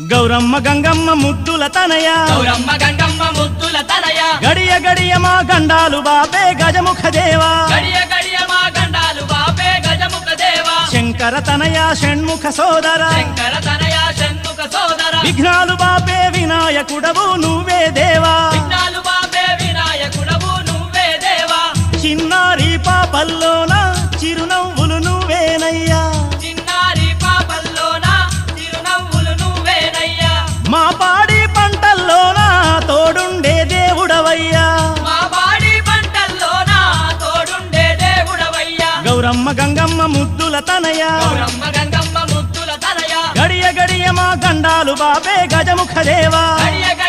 గౌరమ్మ గంగమ్మ ముద్దుల తనయ. గౌరమ్మ గంగమ్మ ముద్దుల తనయ. గడియ గడియ మా గండాలు బాపే గజముఖ దేవా. గడియ గడియ మా గండాలు బాపే గజముఖ దేవా. శంకర తనయ షణ్ముఖ సోదర. శంకర తనయ షణ్ముఖ సోదర. విఘ్నాలు బాపే వినాయకుడవు నువ్వే దేవా. విఘ్నాలు బాపే వినాయకుడవు నువ్వే దేవా. చిన్నారి పాపల్లోన మా పాడి పంటల్లోన తోడుండే దేవుడవయ్యా. మా బాడి పంటల్లోన తోడుండే దేవుడవయ్యా. గౌరమ్మ గంగమ్మ ముద్దుల తనయ. గౌరమ్మ గంగమ్మ ముద్దుల తనయ. గడియ గడియ మా గండాలు బాపే గజముఖ దేవా గడియ గడియ